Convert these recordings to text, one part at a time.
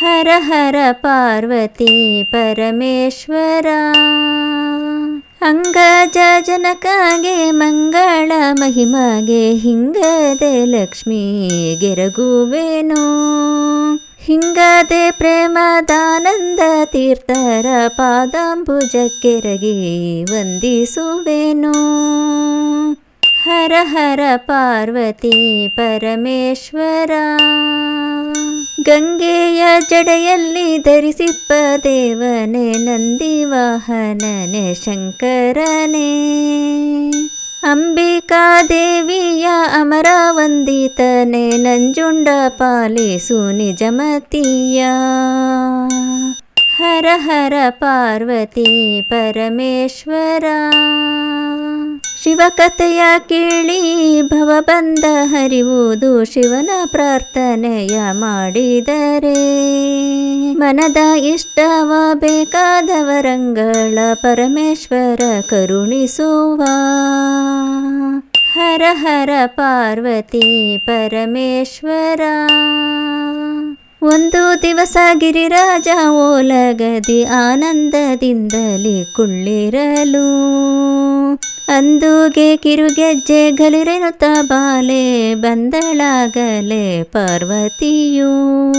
ಹರ ಹರ ಪಾರ್ವತಿ ಪರಮೇಶ್ವರ. ಅಂಗಜ ಜನಕಾಗೆ ಮಂಗಳ ಮಹಿಮಗೆ ಹಿಂಗದೆ ಲಕ್ಷ್ಮೀ ಗೆರಗುವೆನೋ. ಹಿಂಗದೆ ಪ್ರೇಮದಾನಂದ ತೀರ್ಥರ ಪಾದಾಂಬುಜಕ್ಕೆರಗಿ ವಂದಿಸುವೆನು. ಹರ ಹರ ಪಾರ್ವತಿ ಪರಮೇಶ್ವರ ಗಂಗೆಯ ಜಡೆಯಲ್ಲಿ ಧರಿಸಿಪ್ಪ ದೇವನೇ ನಂದಿವಾಹನನೆ ಶಂಕರನೇ ಅಂಬಿಕಾ ದೇವಿಯ ಅಮರ ವಂದಿತನೆ ನಂಜುಂಡ ಪಾಲಿಸು ನಿಜಮತಿಯ ಹರ ಹರ ಪಾರ್ವತಿ ಪರಮೇಶ್ವರ ಶಿವಕಥೆಯ ಕೇಳಿ ಭವಬಂಧ ಹರಿವುದು ಶಿವನ ಪ್ರಾರ್ಥನೆಯ ಮಾಡಿದರೆ ಮನದ ಇಷ್ಟವ ಬೇಕಾದವರಂಗಳ ಪರಮೇಶ್ವರ ಕರುಣಿಸುವ ಹರ ಹರ ಪಾರ್ವತಿ ಪರಮೇಶ್ವರ ಒಂದು ದಿವಸ ಗಿರಿರಾಜ ಓಲಗದಿ ಆನಂದದಿಂದಲೇ ಕುಳ್ಳಿರಲು. ಅಂದುಗೆ ಕಿರುಗೆಜ್ಜೆ ಗಲಿರೆನುತ್ತ ಬಾಲೆ ಬಂದಳಾಗಲೇ ಪಾರ್ವತಿಯು.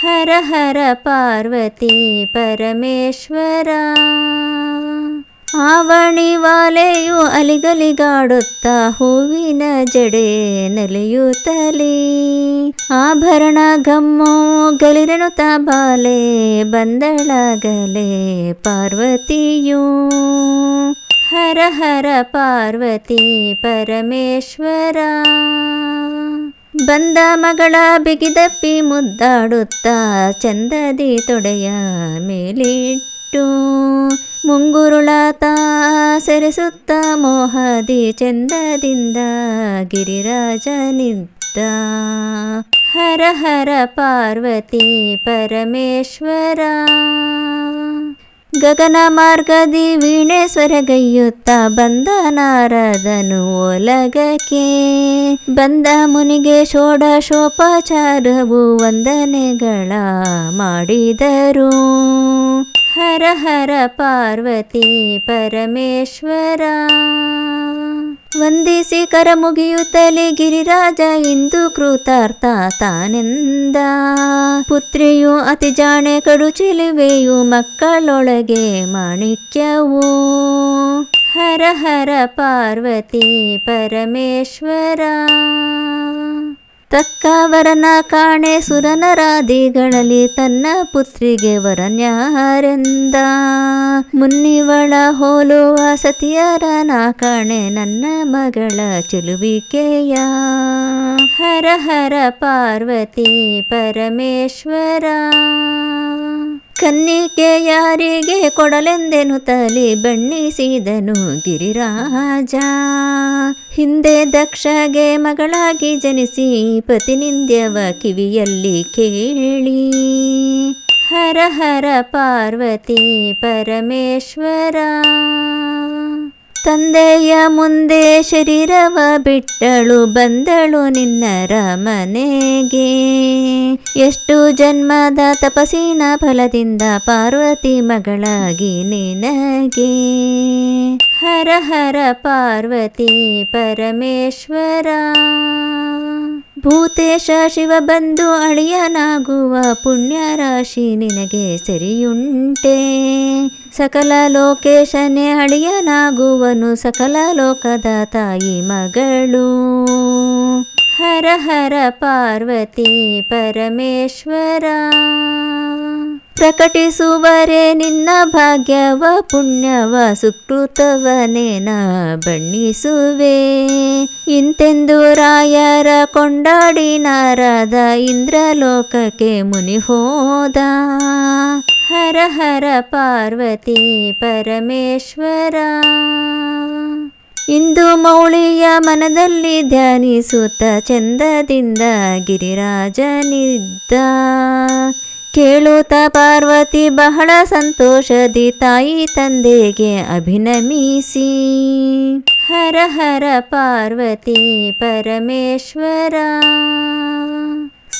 ಹರ ಹರ ಪಾರ್ವತಿ ಪರಮೇಶ್ವರ. ಆವಣಿ ವಾಲೆಯು ಅಲಿಗಲಿಗಾಡುತ್ತಾ ಹೂವಿನ ಜಡೆ ನಲಿಯುತ್ತಲೇ. ಆಭರಣ ಗಮ್ಮೋ ಗಲಿರನುತ ಬಾಲೆ, ಬಂದಳಾಗಲೇ ಪಾರ್ವತಿಯು. ಹರ ಹರ ಪಾರ್ವತಿ ಪರಮೇಶ್ವರ. ಬಂದ ಮಗಳ ಬಿಗಿದಪ್ಪಿ ಮುದ್ದಾಡುತ್ತಾ ಚಂದದಿ ತೊಡೆಯ ಮೇಲಿಟ್ಟು ಮುಂಗುರುಳಾತ ಸೆರೆಸುತ್ತ ಮೋಹದಿ ಚಂದದಿಂದ ಗಿರಿರಾಜನಿದ್ದ ಹರ ಹರ ಪಾರ್ವತಿ ಪರಮೇಶ್ವರ. ಗಗನ ಮಾರ್ಗದಿ ವೀಣೆ ಸ್ವರಗೈಯುತ್ತ ಬಂದ ನಾರದನು ಒಲಗಕ್ಕೆ. ಬಂದ ಮುನಿಗೆ ಷೋಡಶೋಪಚಾರವು ವಂದನೆಗಳ ಮಾಡಿದರು. ಹರ ಹರ ಪಾರ್ವತಿ ಪರಮೇಶ್ವರ. ವಂದಿಸಿ ಕರ ಮುಗಿಯುತ್ತಲೇ ಗಿರಿರಾಜ ಇಂದು ಕೃತಾರ್ಥ ತಾನೆಂದ. ಪುತ್ರಿಯು ಅತಿ ಜಾಣೆ ಕಡು ಚಿಲುವೆಯು ಮಕ್ಕಳೊಳಗೆ ಮಾಣಿಕ್ಯವು. ಹರ ಹರ ಪಾರ್ವತಿ ಪರಮೇಶ್ವರ. ತಕ್ಕ ವರನ ಕಾಣೆ ಸುರನರಾದಿಗಳಲ್ಲಿ ತನ್ನ ಪುತ್ರಿಗೆ ವರನ್ಯಾರೆಂದ. ಮುನ್ನಿವಳ ಹೋಲುವ ಸತಿಯರನ ಕಾಣೆ ನನ್ನ ಮಗಳ ಚೆಲುವಿಕೆಯ. ಹರ ಹರ ಪಾರ್ವತಿ ಪರಮೇಶ್ವರ. ಕನ್ನಿಕೆ ಯಾರಿಗೆ ಕೊಡಲೆಂದೆನು ತಲೆ ಬಣ್ಣಿಸಿದನು ಗಿರಿರಾಜ. ಹಿಂದೆ ದಕ್ಷಗೆ ಮಗಳಾಗಿ ಜನಿಸಿ ಪತಿನಿಂದ್ಯವ ಕಿವಿಯಲ್ಲಿ ಕೇಳಿ, ಹರ ಹರ ಪಾರ್ವತಿ ಪರಮೇಶ್ವರ. ತಂದೆಯ ಮುಂದೆ ಶರೀರವ ಬಿಟ್ಟಳು, ಬಂದಳು ನಿನ್ನರ ಮನೆಗೆ ಎಷ್ಟು ಜನ್ಮದ ತಪಸ್ಸಿನ ಫಲದಿಂದ ಪಾರ್ವತಿ ಮಗಳಾಗಿ ನಿನಗೆ. ಹರ ಹರ ಪಾರ್ವತಿ ಪರಮೇಶ್ವರ. ಭೂತೇಶ ಶಿವ ಬಂದು ಅಳಿಯನಾಗುವ ಪುಣ್ಯರಾಶಿ ನಿನಗೆ ಸರಿಯುಂಟೆ. ಸಕಲ ಲೋಕೇಶನೇ ಅಳಿಯನಾಗುವನು ಸಕಲ ಲೋಕದ ತಾಯಿ ಮಗಳು. ಹರ ಹರ ಪಾರ್ವತಿ ಪರಮೇಶ್ವರ. ಪ್ರಕಟಿಸುವರೆ ನಿನ್ನ ಭಾಗ್ಯವ, ಪುಣ್ಯವ ಸುಕೃತವನೇನ ಬಣ್ಣಿಸುವೆ. ಇಂತೆಂದು ರಾಯರ ಕೊಂಡಾಡಿ ನಾರದ ಇಂದ್ರಲೋಕಕ್ಕೆ ಮುನಿ ಹೋದ ಹರ ಹರ ಪಾರ್ವತಿ ಪರಮೇಶ್ವರ. ಇಂದು ಮೌಳಿಯ ಮನದಲ್ಲಿ ಧ್ಯಾನಿಸುತ್ತ ಚಂದದಿಂದ ಗಿರಿರಾಜನಿದ್ದ. ಕೇಳುತ್ತ ಪಾರ್ವತಿ ಬಹಳ ಸಂತೋಷದಿ ತಾಯಿ ತಂದೆಗೆ ಅಭಿನಮಿಸಿ ಹರ ಹರ ಪಾರ್ವತಿ ಪರಮೇಶ್ವರ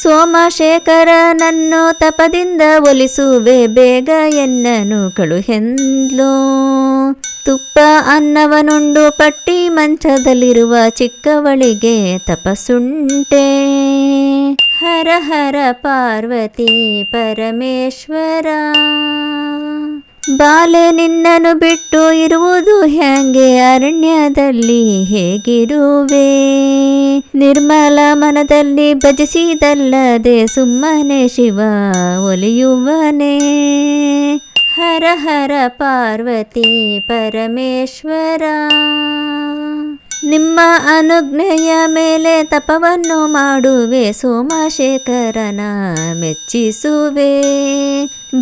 ಸೋಮಶೇಖರನನ್ನು ತಪದಿಂದ ಒಲಿಸುವೆ, ಬೇಗ ಎನ್ನನು ಕಳುಹೆಂದ್ಲು ತುಪ್ಪ ಅನ್ನವನುಂಡು ಪಟ್ಟಿ ಮಂಚದಲ್ಲಿರುವ ಚಿಕ್ಕವಳಿಗೆ ತಪಸುಂಟೆ ಹರ ಹರ ಪಾರ್ವತಿ ಪರಮೇಶ್ವರ. ಬಾಲೆ ನಿನ್ನನ್ನು ಬಿಟ್ಟು ಇರುವುದು ಹ್ಯಾಂಗೆ? ಅರಣ್ಯದಲ್ಲಿ ಹೇಗಿರುವೆ? ನಿರ್ಮಲ ಮನದಲ್ಲಿ ಭಜಿಸಿದಲ್ಲದೆ ಸುಮ್ಮನೆ ಶಿವ ಒಲಿಯುವನೇ? ಹರ ಹರ ಪಾರ್ವತಿ ಪರಮೇಶ್ವರ ನಿಮ್ಮ ಅನುಜ್ಞೆಯ ಮೇಲೆ ತಪವನ್ನು ಮಾಡುವೆ, ಸೋಮಶೇಖರನ ಮೆಚ್ಚಿಸುವೆ.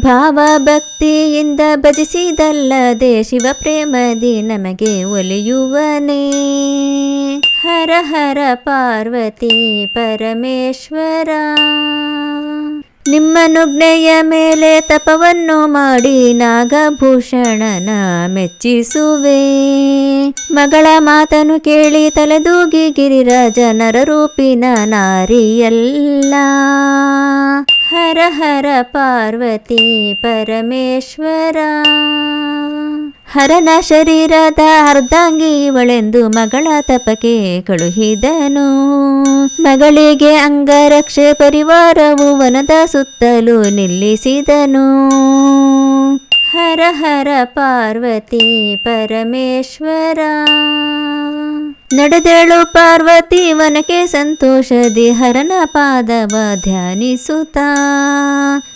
ಭಾವ ಭಕ್ತಿಯಿಂದ ಭಜಿಸಿದಲ್ಲದೆ ಶಿವ ಪ್ರೇಮದಿ ನಮಗೆ ಒಲಿಯುವನೇ. ಹರ ಹರ ಪಾರ್ವತಿ ಪರಮೇಶ್ವರ. ನಿಮ್ಮನುಜ್ಞೆಯ ಮೇಲೆ ತಪವನ್ನು ಮಾಡಿ ನಾಗಭೂಷಣನ ಮೆಚ್ಚಿಸುವೆ. ಮಗಳ ಮಾತನು ಕೇಳಿ ತಲೆದೂಗಿ ಗಿರಿರಾಜ ನರರೂಪಿನ ನಾರಿಯಲ್ಲ. ಹರ ಹರ ಪಾರ್ವತಿ ಪರಮೇಶ್ವರ. ಹರನ ಶರೀರದ ಅರ್ಧಾಂಗಿ ಇವಳೆಂದು ಮಗಳ ತಪಕೆ ಕಳುಹಿದನು. ಮಗಳಿಗೆ ಅಂಗರಕ್ಷೆ ಪರಿವಾರವು ವನದ ಸುತ್ತಲೂ ನಿಲ್ಲಿಸಿದನು. ಹರ ಹರ ಪಾರ್ವತಿ ಪರಮೇಶ್ವರ. ನಡೆದಳು ಪಾರ್ವತಿ ವನಕ್ಕೆ ಸಂತೋಷದಿ ಹರನ ಪಾದವ ಧ್ಯಾನಿಸುತ್ತ.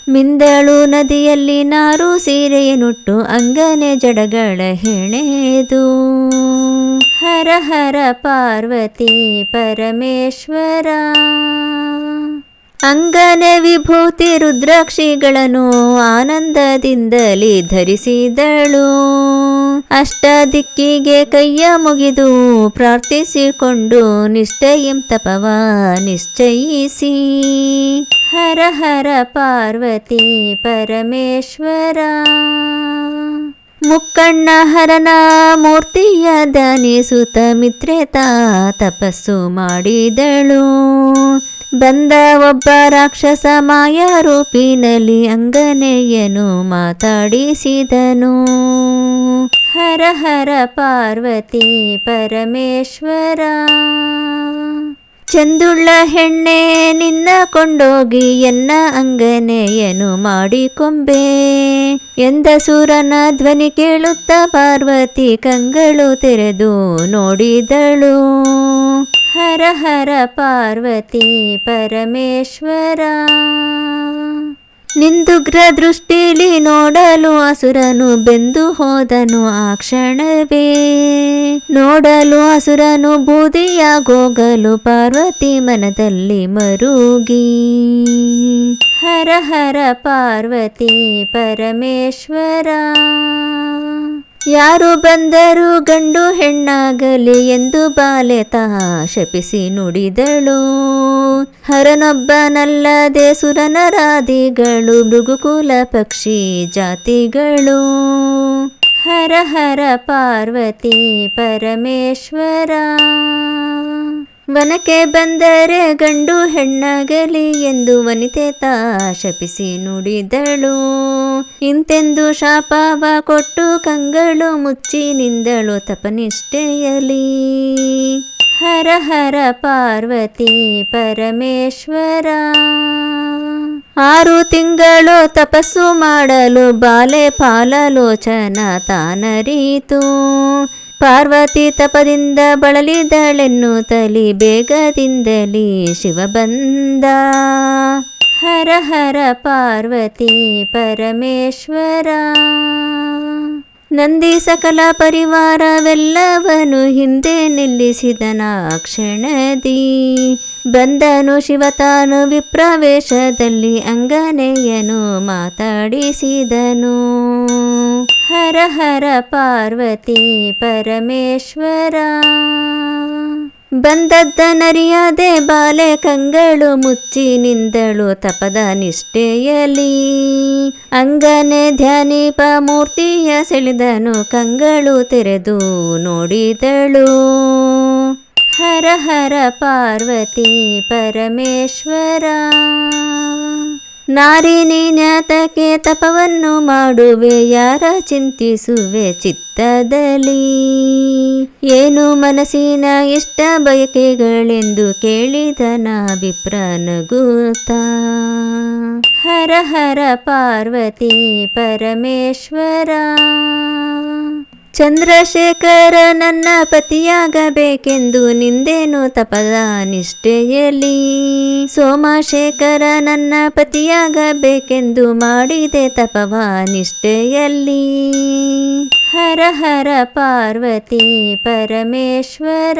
ಮಿಂದಳು ನದಿಯಲ್ಲಿ ನಾರು ಸೀರೆಯನ್ನುಟ್ಟು ಅಂಗನೆ ಜಡಗಳ ಹೆಣೆದು. ಹರ ಹರ ಪಾರ್ವತಿ ಪರಮೇಶ್ವರ. ಅಂಗನೆ ವಿಭೂತಿ ರುದ್ರಾಕ್ಷಿಗಳನ್ನು ಆನಂದದಿಂದಲೇ ಧರಿಸಿದಳು. ಅಷ್ಟ ದಿಕ್ಕಿಗೆ ಕೈಯ ಮುಗಿದು ಪ್ರಾರ್ಥಿಸಿಕೊಂಡು ನಿಷ್ಠೆಯಂ ತಪವ ನಿಶ್ಚಯಿಸಿ. ಹರ ಹರ ಪಾರ್ವತಿ ಪರಮೇಶ್ವರ. ಮುಕ್ಕಣ್ಣ ಹರನ ಮೂರ್ತಿಯ ಧ್ಯಾನಿಸುತ್ತ ಮಿತ್ರೆತ ತಪಸ್ಸು ಮಾಡಿದಳು. ಬಂದ ಒಬ್ಬ ರಾಕ್ಷಸ ಮಾಯ ರೂಪಿನಲ್ಲಿ ಅಂಗನೆಯನು ಮಾತಾಡಿಸಿದನು. ಹರ ಹರ ಪಾರ್ವತಿ ಪರಮೇಶ್ವರ, ಚಂದುಳ್ಳ ಹೆಣ್ಣೆ ನಿನ್ನ ಕೊಂಡೋಗಿ ಎನ್ನ ಅಂಗನೆಯನು ಮಾಡಿಕೊಂಬೆ ಎಂದ ಸೂರನ ಧ್ವನಿ ಕೇಳುತ್ತ ಪಾರ್ವತಿ ಕಂಗಳು ತೆರೆದು ನೋಡಿದಳು. ಹರ ಹರ ಪಾರ್ವತಿ ಪರಮೇಶ್ವರ. ನಿಂದುಗ್ರ ದೃಷ್ಟಿಲಿ ನೋಡಲು ಅಸುರನು ಬೆಂದು ಹೋದನು ಆ ಕ್ಷಣವೇ. ನೋಡಲು ಅಸುರನು ಬೂದಿಯಾಗೋಗಲು ಪಾರ್ವತಿ ಮನದಲ್ಲಿ ಮರುಗಿ. ಹರ ಹರ ಪಾರ್ವತಿ ಪರಮೇಶ್ವರ. ಯಾರು ಬಂದರು ಗಂಡು ಹೆಣ್ಣಾಗಲಿ ಎಂದು ಬಾಲೆತ ಶಪಿಸಿ ನುಡಿದಳು. ಹರನೊಬ್ಬನಲ್ಲದೆ ಸುರನರಾದಿಗಳು ಮೃಗುಕುಲ ಪಕ್ಷಿ ಜಾತಿಗಳು. ಹರ ಹರ ಪಾರ್ವತಿ ಪರಮೇಶ್ವರ. ವನಕ್ಕೆ ಬಂದರೆ ಗಂಡು ಹೆಣ್ಣಾಗಲಿ ಎಂದು ವನಿತೆ ತಾ ಶಪಿಸಿ ನುಡಿದಳು. ಇಂತೆಂದು ಶಾಪವ ಕೊಟ್ಟು ಕಂಗಳು ಮುಚ್ಚಿ ನಿಂದಳು ತಪನಿಷ್ಠೆಯಲಿ. ಹರ ಹರ ಪಾರ್ವತಿ ಪರಮೇಶ್ವರ. ಆರು ತಿಂಗಳು ತಪಸ್ಸು ಮಾಡಲು ಬಾಲೆ ಪಾಲಲೋಚನ ತಾನರೀತು. ಪಾರ್ವತಿ ತಪದಿಂದ ಬಳಲಿದಳೆನ್ನು ತಲಿ ಬೇಗದಿಂದಲೇ ಶಿವ ಬಂದ. ಹರ ಹರ ಪಾರ್ವತಿ ಪರಮೇಶ್ವರ. ನಂದಿ ಸಕಲ ಪರಿವಾರವೆಲ್ಲವನು ಹಿಂದೆ ನಿಲ್ಲಿಸಿದನ ಕ್ಷಣದಿ. ಬಂದನು ಶಿವತಾನು ವಿಪ್ರವೇಶದಲ್ಲಿ ಅಂಗನೆಯನು ಮಾತಾಡಿಸಿದನು. ಹರ ಹರ ಪಾರ್ವತಿ ಪರಮೇಶ್ವರ. ಬಂದದ್ದನರಿಯದೆ ಬಾಲೆ ಕಂಗಳು ಮುಚ್ಚಿ ನಿಂದಳು ತಪದ ನಿಷ್ಠೆಯಲಿ ಅಂಗನೆ ಧ್ಯಾನೀಪ ಮೂರ್ತಿಯ ಸೆಳೆದನು ಕಂಗಳು ತೆರೆದು ನೋಡಿದಳು. ಹರ ಹರ ಪಾರ್ವತಿ ಪರಮೇಶ್ವರ. ನಾರಿ ನೀನ್ಯಾತಕ್ಕೆ ತಪವನ್ನು ಮಾಡುವೆ, ಯಾರ ಚಿಂತಿಸುವೆ ಚಿತ್ತದಲ್ಲಿ? ಏನು ಮನಸ್ಸಿನ ಇಷ್ಟ ಬಯಕೆಗಳೆಂದು ಕೇಳಿದನ ವಿಪ್ರನಗೂತ ಹರ ಹರ ಪಾರ್ವತಿ ಪರಮೇಶ್ವರ ಚಂದ್ರಶೇಖರ ನನ್ನ ಪತಿಯಾಗಬೇಕೆಂದು ನಿಂದೇನು ತಪದ ನಿಷ್ಠೆಯಲ್ಲಿ? ಸೋಮಶೇಖರ ನನ್ನ ಪತಿಯಾಗಬೇಕೆಂದು ಮಾಡಿದೆ ತಪವ ನಿಷ್ಠೆಯಲ್ಲಿ. ಹರ ಹರ ಪಾರ್ವತಿ ಪರಮೇಶ್ವರ,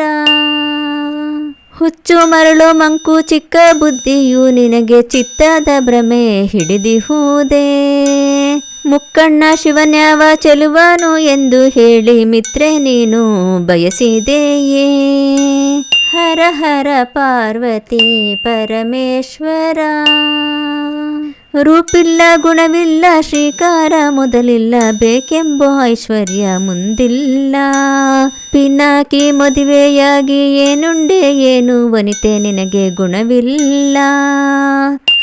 ಹುಚ್ಚು ಮರಳು ಮಂಕು ಚಿಕ್ಕ ಬುದ್ಧಿಯು ನಿನಗೆ ಚಿತ್ತದ ಭ್ರಮೆ ಹಿಡಿದಿಹುದೇ? ಮುಕ್ಕಣ್ಣ ಶಿವನ್ಯಾವ ಚೆಲುವನು ಎಂದು ಹೇಳಿ, ಮಿತ್ರೆ, ನೀನು ಬಯಸಿದೆಯೇ? ಹರ ಹರ ಪಾರ್ವತಿ ಪರಮೇಶ್ವರ! ರೂಪಿಲ್ಲ, ಗುಣವಿಲ್ಲ, ಶ್ರೀಕಾರ ಮೊದಲಿಲ್ಲ, ಬೇಕೆಂಬ ಐಶ್ವರ್ಯ ಮುಂದಿಲ್ಲ. ಪಿನಾಕಿ ಮದುವೆಯಾಗಿ ಏನುಂಡೆ, ಏನು ವನಿತೆ ನಿನಗೆ ಗುಣವಿಲ್ಲ.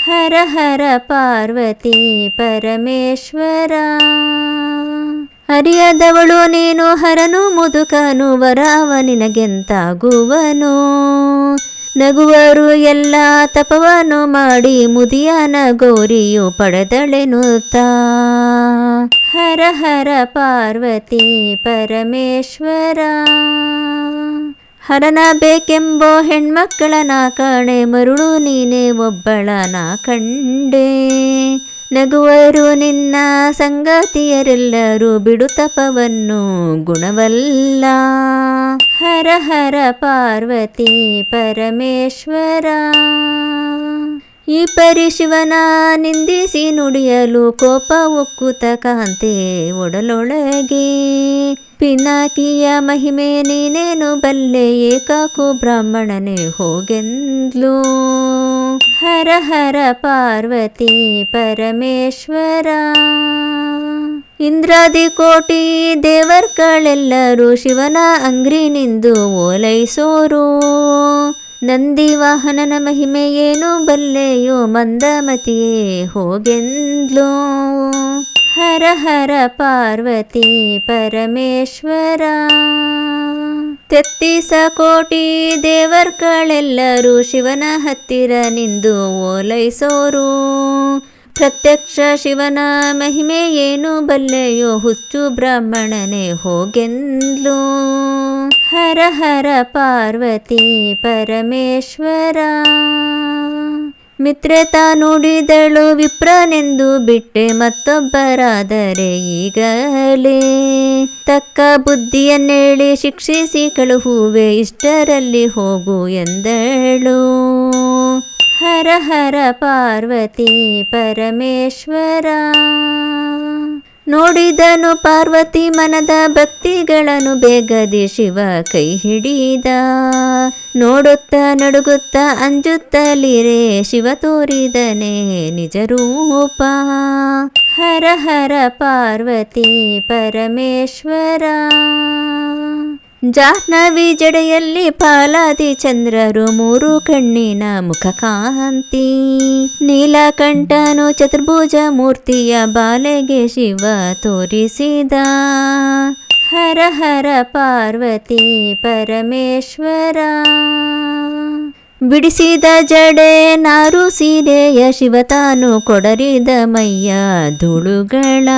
ಹರ ಹರ ಪಾರ್ವತಿ ಪರಮೇಶ್ವರ. ಹರಿಯದವಳು ನೀನು ಹರನು ಮುದುಕನು ವರಾವ ನಿನಗೆಂತಾಗುವನು. ನಗುವರು ಎಲ್ಲ ತಪವನ್ನು ಮಾಡಿ ಮುದಿಯನ ಗೌರಿಯು ಪಡೆದಳೆನುತ್ತ ಹರ ಹರ ಪಾರ್ವತಿ ಪರಮೇಶ್ವರ. ಹರನ ಬೇಕೆಂಬೋ ಹೆಣ್ಮಕ್ಕಳ ನಾ ಕಾಣೆ, ಮರುಳು ನೀನೆ ಒಬ್ಬಳ ನಾ ಕಂಡೆ. ನಗುವರು ನಿನ್ನ ಸಂಗಾತಿಯರೆಲ್ಲರೂ ಬಿಡು ತಪವನ್ನು ಗುಣವಲ್ಲ. ಹರ ಹರ ಪಾರ್ವತಿ ಪರಮೇಶ್ವರ. ಈ ಪರಿ ಶಿವನ ನಿಂದಿಸಿ ನುಡಿಯಲು ಕೋಪ ಒಕ್ಕುತ ಕಾಂತೆ ಒಡಲೊಳಗೆ. ಪಿನಾಕಿಯ ಮಹಿಮೆ ನೀನೇನು ಬಲ್ಲೆ ಏಕಾಕು ಬ್ರಾಹ್ಮಣನೇ ಹೋಗೆಂದ್ಲು. ಹರ ಹರ ಪಾರ್ವತಿ ಪರಮೇಶ್ವರ. ಇಂದ್ರಾದಿ ಕೋಟಿ ದೇವರ್ಗಳೆಲ್ಲರೂ ಶಿವನ ಅಂಗ್ರಿನಿಂದು ಓಲೈಸೋರು. ನಂದಿ ವಾಹನನ ಮಹಿಮೆ ಏನು ಬಲ್ಲೆಯೋ ಮಂದಮತಿಯೇ ಹೋಗೆಂದ್ಲೋ. ಹರ ಹರ ಪಾರ್ವತಿ ಪರಮೇಶ್ವರ. ತೆತ್ತಿಸ ಕೋಟಿ ದೇವರ್ಗಳೆಲ್ಲರೂ ಶಿವನ ಹತ್ತಿರ ನಿಂದು ಓಲೈಸೋರು. ಪ್ರತ್ಯಕ್ಷ ಶಿವನ ಮಹಿಮೆ ಏನು? ಬಲ್ಲೆಯೋ ಹುಚ್ಚು ಬ್ರಾಹ್ಮಣನೇ ಹೋಗೆಂದ್ಲು. ಹರ ಹರ ಪಾರ್ವತಿ ಪರಮೇಶ್ವರ. ಮಿತ್ರತ ನುಡಿದಳು ವಿಪ್ರನೆಂದು ಬಿಟ್ಟೆ ಮತ್ತೊಬ್ಬರಾದರೆ ಈಗಲೇ. ತಕ್ಕ ಬುದ್ಧಿಯನ್ನೇಳಿ ಶಿಕ್ಷಿಸಿ ಕಳುಹುವೆ ಇಷ್ಟರಲ್ಲಿ ಹೋಗು ಎಂದಳು. ಹರ ಹರ ಪಾರ್ವತಿ ಪರಮೇಶ್ವರ. ನೋಡಿದನು ಪಾರ್ವತಿ ಮನದ ಭಕ್ತಿಗಳನ್ನು ಬೇಗದಿ ಶಿವ ಕೈ ಹಿಡಿದ. ನೋಡುತ್ತ ನಡುಗುತ್ತ ಅಂಜುತ್ತಲಿರೆ ಶಿವ ತೋರಿದನೆ ನಿಜ ರೂಪ. ಹರ ಹರ ಪಾರ್ವತಿ ಪರಮೇಶ್ವರ. ಜಾಹ್ನವಿ ಜಡೆಯಲ್ಲಿ ಪಾಲಾದಿ ಚಂದ್ರರು ಮೂರು ಕಣ್ಣಿನ ಮುಖ ಕಾಂತಿ. ನೀಲಕಂಠನು ಚತುರ್ಭುಜ ಮೂರ್ತಿಯ ಬಾಲೆಗೆ ಶಿವ ತೋರಿಸಿದ. ಹರ ಹರ ಪಾರ್ವತಿ ಪರಮೇಶ್ವರ. ಬಿಡಿಸಿದ ಜಡೆ ನಾರು ಸೀರೆಯ ಶಿವ ತಾನು ಕೊಡರಿದ ಮೈಯ ಧೂಳುಗಳ.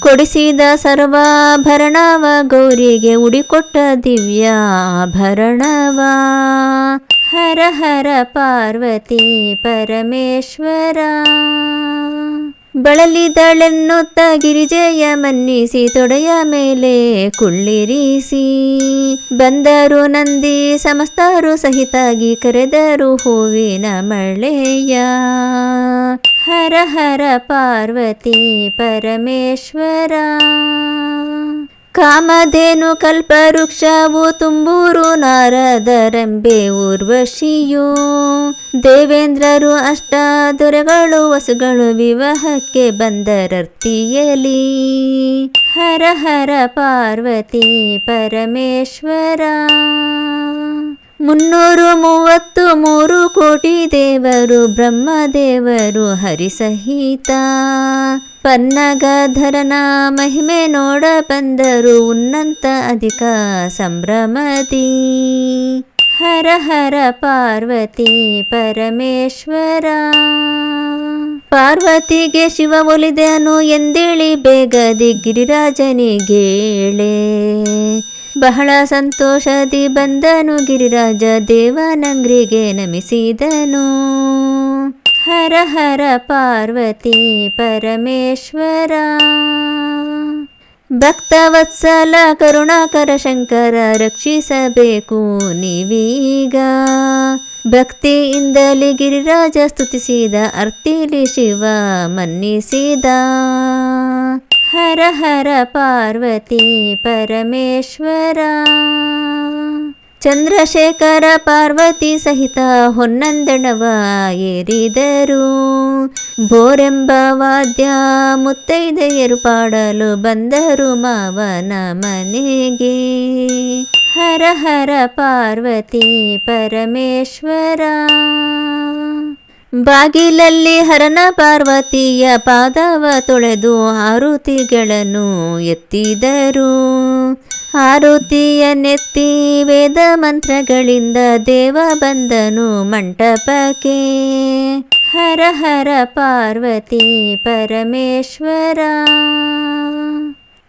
ಕೊಡಿಸಿದ ಸರ್ವಾಭರಣವ ಗೌರಿಗೆ ಉಡಿಕೊಟ್ಟ ದಿವ್ಯ ಆಭರಣವ ಹರ ಹರ ಪಾರ್ವತಿ ಪರಮೇಶ್ವರ. ಬಳಲಿದಳೆನ್ನುತ್ತ ಗಿರಿಜೆಯ ಮನ್ನಿಸಿ ತೊಡೆಯ ಮೇಲೆ ಕುಳ್ಳಿರಿಸಿ. ಬಂದರು ನಂದಿ ಸಮಸ್ತರು ಸಹಿತಾಗಿ ಕರೆದರು ಹೂವಿನ ಮಳೆಯ. ಹರ ಹರ ಪಾರ್ವತಿ ಪರಮೇಶ್ವರ. ಕಾಮಧೇನು ಕಲ್ಪವೃಕ್ಷವು ತುಂಬೂರು ನಾರದರಂಬೆ ಊರ್ವಶಿಯು. ದೇವೇಂದ್ರರು ಅಷ್ಟ ದೊರೆಗಳು ವಸುಗಳು ವಿವಾಹಕ್ಕೆ ಬಂದರರ್ತಿಯಲಿ. ಹರ ಹರ ಪಾರ್ವತಿ ಪರಮೇಶ್ವರ. ಮುನ್ನೂರು ಮೂವತ್ತು ಮೂರು ಕೋಟಿ ದೇವರು, ಬ್ರಹ್ಮದೇವರು, ಹರಿಸಹಿತ. ಪನ್ನಗಧರನ ಮಹಿಮೆ ನೋಡ ಬಂದರು ಉನ್ನತ ಅಧಿಕ ಸಂಭ್ರಮದಿ ಹರ ಹರ ಪಾರ್ವತಿ ಪರಮೇಶ್ವರ. ಪಾರ್ವತಿಗೆ ಶಿವ ಒಲಿದನು ಎಂದೇಳಿ ಬೇಗದಿ ಗಿರಿರಾಜನಿಗೇಳೆ ಬಹಳ ಸಂತೋಷದಿ ಬಂದನು ಗಿರಿರಾಜ ದೇವನಂಗ್ರಿಗೆ ನಮಿಸಿದನು. ಹರ ಹರ ಪಾರ್ವತಿ ಪರಮೇಶ್ವರ. ಭಕ್ತವತ್ಸಲ ಕರುಣಾಕರ ಶಂಕರ ರಕ್ಷಿಸಬೇಕು ನೀವೀಗ. ಭಕ್ತಿಯಿಂದಲೇ ಗಿರಿರಾಜ ಸ್ತುತಿಸಿದ ಅರ್ತಿಲಿ ಶಿವ ಮನ್ನಿಸಿದ. ಹರ ಹರ ಪಾರ್ವತಿ ಪರಮೇಶ್ವರ. ಚಂದ್ರಶೇಖರ ಪಾರ್ವತಿ ಸಹಿತ ಹೊನ್ನಂದಣವ ಏರಿದರು. ಬೋರೆಂಬ ವಾದ್ಯ ಮುತ್ತೈದೆಯರು ಪಾಡಲು ಬಂದರು ಮಾವನ ಮನೆಗೆ. ಹರ ಹರ ಪಾರ್ವತಿ ಪರಮೇಶ್ವರ. ಬಾಗಿಲಲ್ಲಿ ಹರನ ಪಾರ್ವತಿಯ ಪಾದವ ತೊಳೆದು ಆರುತಿಗಳನ್ನು ಎತ್ತಿದರು. ಆರುತಿಯನ್ನೆತ್ತಿ ವೇದ ಮಂತ್ರಗಳಿಂದ ದೇವ ಬಂದನು ಮಂಟಪಕ್ಕೆ. ಹರ ಹರ ಪಾರ್ವತಿ ಪರಮೇಶ್ವರ.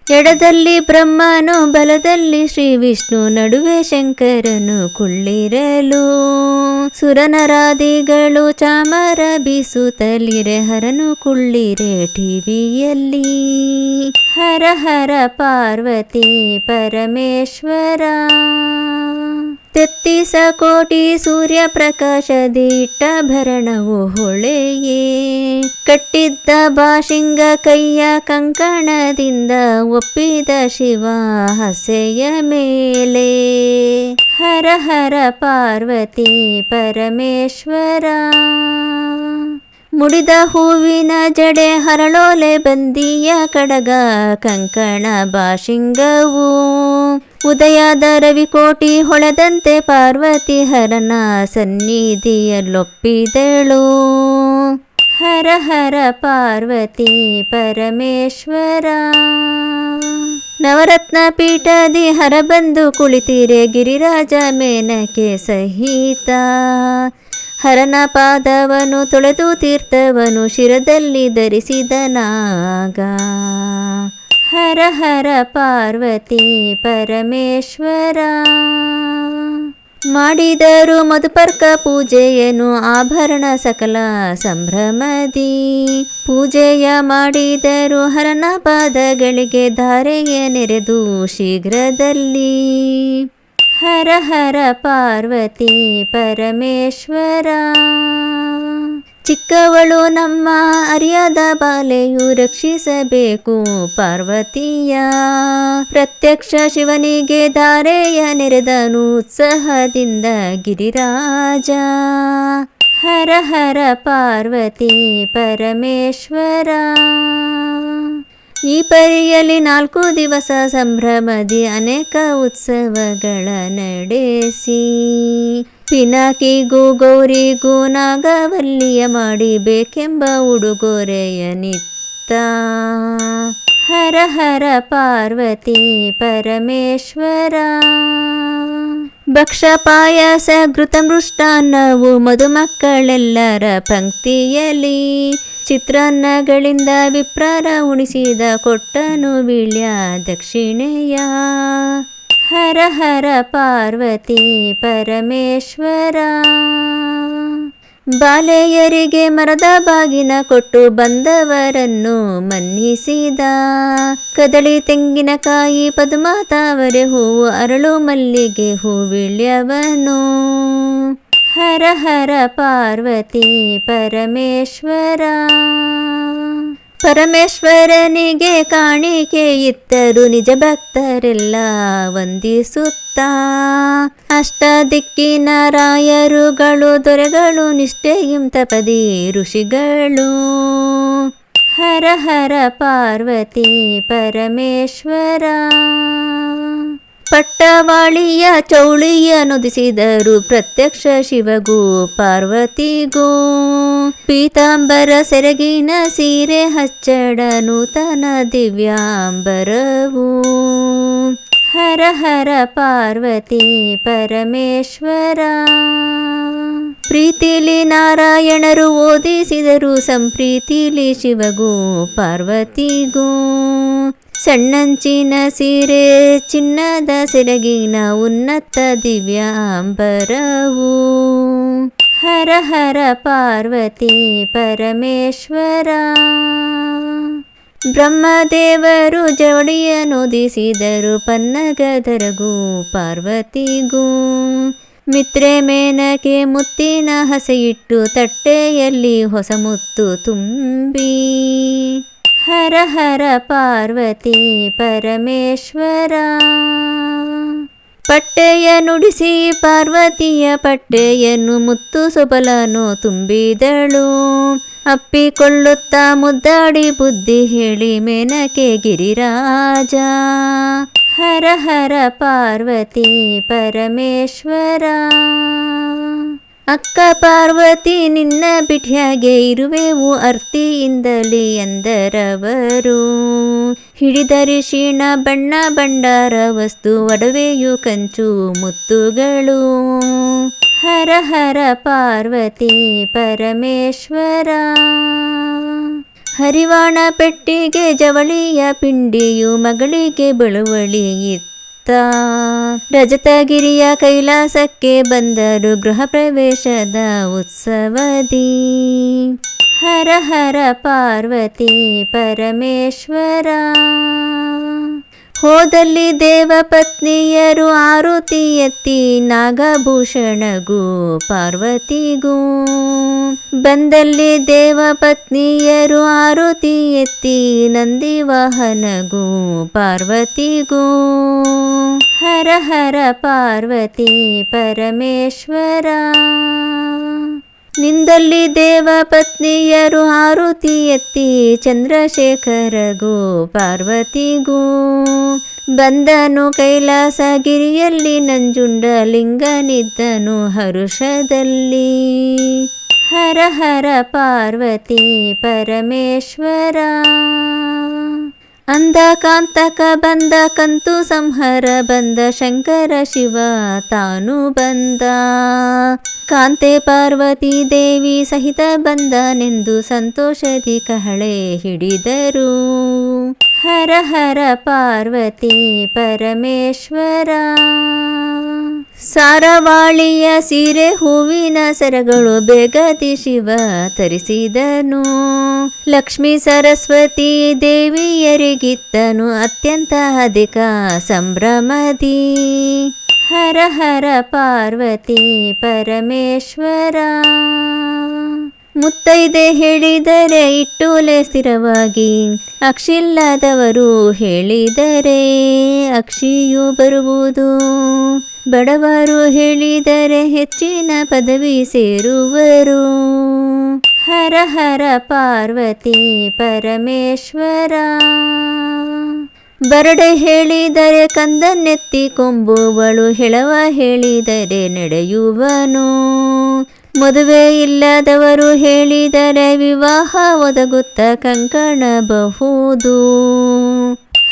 ಎಡದಲ್ಲಿ ಬ್ರಹ್ಮನು, ಬಲದಲ್ಲಿ ಶ್ರೀ ವಿಷ್ಣು, ನಡುವೆ ಶಂಕರನು ಕುಳ್ಳಿರಲು. ಸುರನರಾದಿಗಳು ಚಾಮರ ಬೀಸುತ್ತಲಿರೆ, ಹರನು ಕುಳ್ಳಿರೆ ಟಿವಿಯಲ್ಲಿ. ಹರ ಹರ ಪಾರ್ವತಿ ಪರಮೇಶ್ವರ. ತೆತ್ತಿಸ ಕೋಟಿ ಸೂರ್ಯ ಪ್ರಕಾಶದಿ ಇಟ್ಟ ಭರಣವು ಹೊಳೆಯೇ. ಕಟ್ಟಿದ್ದ ಬಾಶಿಂಗ ಕೈಯ ಕಂಕಣದಿಂದ ಒಪ್ಪಿದ ಶಿವ ಹಸೆಯ ಮೇಲೆ. ಹರ ಹರ ಪಾರ್ವತಿ ಪರಮೇಶ್ವರ. ಮುಡಿದ ಹೂವಿನ ಜಡೆ ಹರಳೋಲೆ ಬಂದಿಯ ಕಡಗ ಕಂಕಣ ಬಾಶಿಂಗವು. ಉದಯದ ರವಿಕೋಟಿ ಹೊಳೆದಂತೆ ಪಾರ್ವತಿ ಹರನ ಸನ್ನಿಧಿಯಲ್ಲೊಪ್ಪಿದಳು. ಹರ ಹರ ಪಾರ್ವತಿ ಪರಮೇಶ್ವರ. ನವರತ್ನ ಪೀಠದಿ ಹರ ಬಂದು ಕುಳಿತಿರೆ ಗಿರಿರಾಜ ಮೇನಕೆ ಸಹಿತ. ಹರನ ಪಾದವನು ತೊಳೆದು ತೀರ್ಥವನು ಶಿರದಲ್ಲಿ ಧರಿಸಿದನಾಗ. ಹರ ಹರ ಪಾರ್ವತಿ ಪರಮೇಶ್ವರ. ಮಾಡಿದರು ಮಧುಪರ್ಕ ಪೂಜೆಯನು ಆಭರಣ ಸಕಲ ಸಂಭ್ರಮದಿ. ಪೂಜೆಯ ಮಾಡಿದರು ಹರನ ಪಾದಗಳಿಗೆ ಧಾರೆಯ ನೆರೆದು ಶೀಘ್ರದಲ್ಲಿ. ಹರ ಹರ ಪಾರ್ವತಿ ಪರಮೇಶ್ವರ. ಚಿಕ್ಕವಳು ನಮ್ಮ ಅರಿಯದ ಬಾಲೆಯು ರಕ್ಷಿಸಬೇಕು ಪಾರ್ವತಿಯ. ಪ್ರತ್ಯಕ್ಷ ಶಿವನಿಗೆ ಧಾರೆಯ ನೆರೆದನು ಉತ್ಸಾಹದಿಂದ ಗಿರಿರಾಜ. ಹರ ಹರ ಪಾರ್ವತಿ ಪರಮೇಶ್ವರ. ಈ ಪರಿಯಲ್ಲಿ ನಾಲ್ಕು ದಿವಸ ಸಂಭ್ರಮದಿ ಅನೇಕ ಉತ್ಸವಗಳ ನಡೆಸಿ. ಪಿನಾಕಿಗೂ ಗೌರಿಗೂ ನಾಗವಲ್ಲಿಯ ಮಾಡಿಬೇಕೆಂಬ ಉಡುಗೊರೆಯ ನಿತ್ತ. ಹರ ಹರ ಪಾರ್ವತಿ ಪರಮೇಶ್ವರ. ಭಕ್ಷ ಪಾಯಸ ಘೃತ ಮೃಷ್ಟಾನ್ನವು ಮಧುಮಕ್ಕಳೆಲ್ಲರ ಪಂಕ್ತಿಯಲ್ಲಿ ಚಿತ್ರಾನ್ನಗಳಿಂದ ವಿಪ್ರಾರ ಉಣಿಸಿದ ಕೊಟ್ಟನು ವೀಳ್ಯ ದಕ್ಷಿಣೆಯ. ಹರ ಹರ ಪಾರ್ವತಿ ಪರಮೇಶ್ವರ. ಬಾಲೆಯರಿಗೆ ಮರದ ಬಾಗಿನ ಕೊಟ್ಟು ಬಂದವರನ್ನು ಮನ್ನಿಸಿದ. ಕದಳಿ ತೆಂಗಿನಕಾಯಿ ಪದುಮಾತಾವರೆ ಹೂವು ಅರಳು ಮಲ್ಲಿಗೆ ಹೂವಿಳ್ಯವನು. ಹರ ಹರ ಪಾರ್ವತಿ ಪರಮೇಶ್ವರ. ಪರಮೇಶ್ವರನಿಗೆ ಕಾಣಿಕೆ ಇತ್ತರು ನಿಜ ಭಕ್ತರೆಲ್ಲ ವಂದಿಸುತ್ತ. ಅಷ್ಟ ದಿಕ್ಕಿನ ರಾಯರುಗಳು, ದೊರೆಗಳು, ನಿಷ್ಠೆಯಿಂ ತಪದಿ ಋಷಿಗಳು. ಹರ ಹರ ಪಾರ್ವತಿ ಪರಮೇಶ್ವರ. ಪಟ್ಟವಾಳಿಯ ಚೌಳಿಯ ನುದಿಸಿದರು ಪ್ರತ್ಯಕ್ಷ ಶಿವಗೂ ಪಾರ್ವತಿಗೂ. ಪೀತಾಂಬರ ಸೆರಗಿನ ಸೀರೆ ಹಚ್ಚಡ ನೂತನ ದಿವ್ಯಾಂಬರವು. ಹರ ಹರ ಪಾರ್ವತಿ ಪರಮೇಶ್ವರ. ಪ್ರೀತಿಲಿ ನಾರಾಯಣರು ಓದಿಸಿದರು, ಸಂಪ್ರೀತಿಲಿ ಶಿವಗೂ ಪಾರ್ವತಿಗೂ. ಸಣ್ಣಂಚಿನ ಸೀರೆ, ಚಿನ್ನದ ಸೆರಗಿನ ಉನ್ನತ ದಿವ್ಯಾಂಬರವು. ಹರ ಹರ ಪಾರ್ವತಿ ಪರಮೇಶ್ವರ. ಬ್ರಹ್ಮದೇವರು ಜವಳಿಯನುದಿಸಿದರು ಪನ್ನಗದರಗೂ ಪಾರ್ವತಿಗೂ. ಮಿತ್ರೆ ಮೇನಕೆ ಮುತ್ತಿನ ಹಸೆಯಿಟ್ಟು ತಟ್ಟೆಯಲ್ಲಿ ಹೊಸ ಮುತ್ತು ತುಂಬಿ. ಹರ ಹರ ಪಾರ್ವತಿ ಪರಮೇಶ್ವರ. ಪಟ್ಟೆಯ ನುಡಿಸಿ ಪಾರ್ವತಿಯ ಪಟ್ಟೆಯನ್ನು ಮುತ್ತು ಸೊಬಲನು ತುಂಬಿದಳು. ಅಪ್ಪಿಕೊಳ್ಳುತ್ತಾ ಮುದ್ದಾಡಿ ಬುದ್ಧಿ ಹೇಳಿ ಮೆನಕೆ ಗಿರಿರಾಜ. ಹರ ಹರ ಪಾರ್ವತಿ ಪರಮೇಶ್ವರ. ಅಕ್ಕ ಪಾರ್ವತಿ ನಿನ್ನ ಬಿಟ್ಯಾಗೆ ಇರುವೆವು ಅರ್ತಿಯಿಂದಲೇ ಎಂದರವರು. ಹಿಡಿದರೆ ಶೀಣ ಬಣ್ಣ ಭಂಡಾರ ವಸ್ತು ಒಡವೆಯು ಕಂಚು ಮುತ್ತುಗಳು. ಹರ ಹರ ಪಾರ್ವತಿ ಪರಮೇಶ್ವರ. ಹರಿವಾಣ ಪೆಟ್ಟಿಗೆ ಜವಳಿಯ ಪಿಂಡಿಯು ಮಗಳಿಗೆ ಬಳುವಳಿ ಇತ್ತ. ರಜತಗಿರಿಯ ಕೈಲಾಸಕ್ಕೆ ಬಂದರು ಗೃಹ ಪ್ರವೇಶದ ಉತ್ಸವದಿ. ಹರ ಹರ ಪಾರ್ವತಿ ಪರಮೇಶ್ವರ. ಹೋದಲ್ಲಿ ದೇವ ಪತ್ನಿಯರು ಆರುತಿ ಎತ್ತಿ ನಾಗಭೂಷಣಗೂ ಪಾರ್ವತಿಗೂ. ಬಂದಲ್ಲಿ ದೇವ ಪತ್ನಿಯರು ಆರುತಿ ಎತ್ತಿ ನಂದಿವಾಹನಗೂ ಪಾರ್ವತಿಗೂ. ಹರ ಹರ ಪಾರ್ವತಿ ಪರಮೇಶ್ವರ. ನಿಂದಲ್ಲಿ ದೇವ ಪತ್ನಿಯರು ಆರುತಿ ಎತ್ತಿ ಚಂದ್ರಶೇಖರಗೂ ಪಾರ್ವತಿಗೂ. ಬಂದನು ಕೈಲಾಸಗಿರಿಯಲ್ಲಿ ನಂಜುಂಡ ಲಿಂಗನಿದ್ದನು ಹರುಷದಲ್ಲಿ. ಹರ ಹರ ಪಾರ್ವತಿ ಪರಮೇಶ್ವರ. ಅಂದ ಕಾಂತಕ, ಬಂದ ಕಂತು ಸಂಹಾರ, ಬಂದ ಶಂಕರ ಶಿವ, ತಾನು ಬಂದ. ಕಾಂತೆ ಪಾರ್ವತಿ ದೇವಿ ಸಹಿತ ಬಂದನೆಂದು ಸಂತೋಷದಿ ಕಹಳೆ ಹಿಡಿದರು. ಹರ ಹರ ಪಾರ್ವತಿ ಪರಮೇಶ್ವರ. ಸಾರವಾಳಿಯ ಸೀರೆ ಹೂವಿನ ಸರಗಳು ಬೇಗತಿ ಶಿವ ತರಿಸಿದನು. ಲಕ್ಷ್ಮೀ ಸರಸ್ವತಿ ದೇವಿಯರಿಗಿತ್ತನು ಅತ್ಯಂತ ಅಧಿಕ ಸಂಭ್ರಮದಿ. ಹರ ಹರ ಪಾರ್ವತಿ ಪರಮೇಶ್ವರ. ಮುತ್ತೈದೆ ಹೇಳಿದರೆ ಇಟ್ಟೂಲೆ ಸ್ಥಿರವಾಗಿ, ಅಕ್ಷಿಲ್ಲದವರು ಹೇಳಿದರೆ ಅಕ್ಷಿಯು ಬರುವುದು. ಬಡವರು ಹೇಳಿದರೆ ಹೆಚ್ಚಿನ ಪದವಿ ಸೇರುವರು. ಹರ ಹರ ಪಾರ್ವತಿ ಪರಮೇಶ್ವರ. ಬರಡೆ ಹೇಳಿದರೆ ಕಂದನ್ನೆತ್ತಿ ಕೊಂಬುವಳು, ಹೆಳವ ಹೇಳಿದರೆ ನಡೆಯುವನು. ಮದುವೆ ಇಲ್ಲದವರು ಹೇಳಿದರೆ ವಿವಾಹ ಒದಗುತ್ತ ಕಂಕಣಬಹುದು.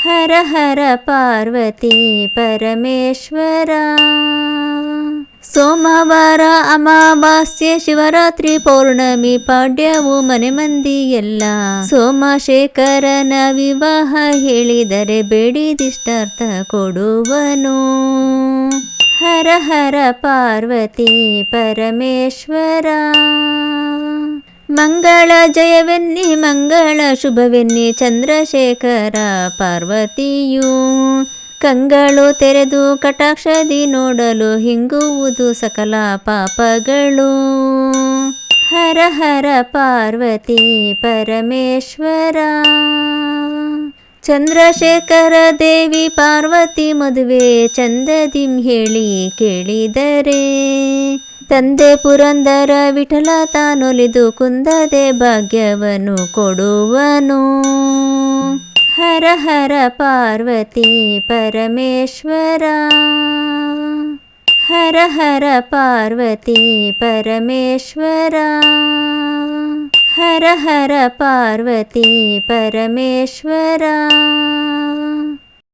ಹರ ಹರ ಪಾರ್ವತಿ ಪರಮೇಶ್ವರ. ಸೋಮವಾರ ಅಮಾವಾಸ್ಯೆ ಶಿವರಾತ್ರಿ ಪೌರ್ಣಮಿ ಪಾಡ್ಯವು ಮನೆ ಎಲ್ಲ ಸೋಮಶೇಖರನ ವಿವಾಹ ಹೇಳಿದರೆ ಬೇಡಿದಿಷ್ಟಾರ್ಥ ಕೊಡುವನು. ಹರ ಹರ ಪಾರ್ವತಿ ಪರಮೇಶ್ವರ. ಮಂಗಳ ಜಯವೆನ್ನಿ, ಮಂಗಳ ಶುಭವೆನ್ನಿ ಚಂದ್ರಶೇಖರ ಪಾರ್ವತಿಯು. ಕಂಗಳು ತೆರೆದು ಕಟಾಕ್ಷದಿ ನೋಡಲು ಹಿಂಗುವುದು ಸಕಲ ಪಾಪಗಳು. ಹರ ಹರ ಪಾರ್ವತಿ ಪರಮೇಶ್ವರ. ಚಂದ್ರಶೇಖರ ದೇವಿ ಪಾರ್ವತಿ ಮದುವೆ ಚಂದದಿಂ ಹೇಳಿ ಕೇಳಿದರೆ ತಂದೆ ಪುರಂದರ ವಿಠಲ ತಾನೊಲಿದು ಕುಂದದೆ ಭಾಗ್ಯವನ್ನು ಕೊಡುವನು. ಹರ ಹರ ಪಾರ್ವತಿ ಪರಮೇಶ್ವರ. ಹರ ಹರ ಪಾರ್ವತಿ ಪರಮೇಶ್ವರ. ಹರ ಹರ ಪಾರ್ವತಿ ಪರಮೇಶ್ವರ.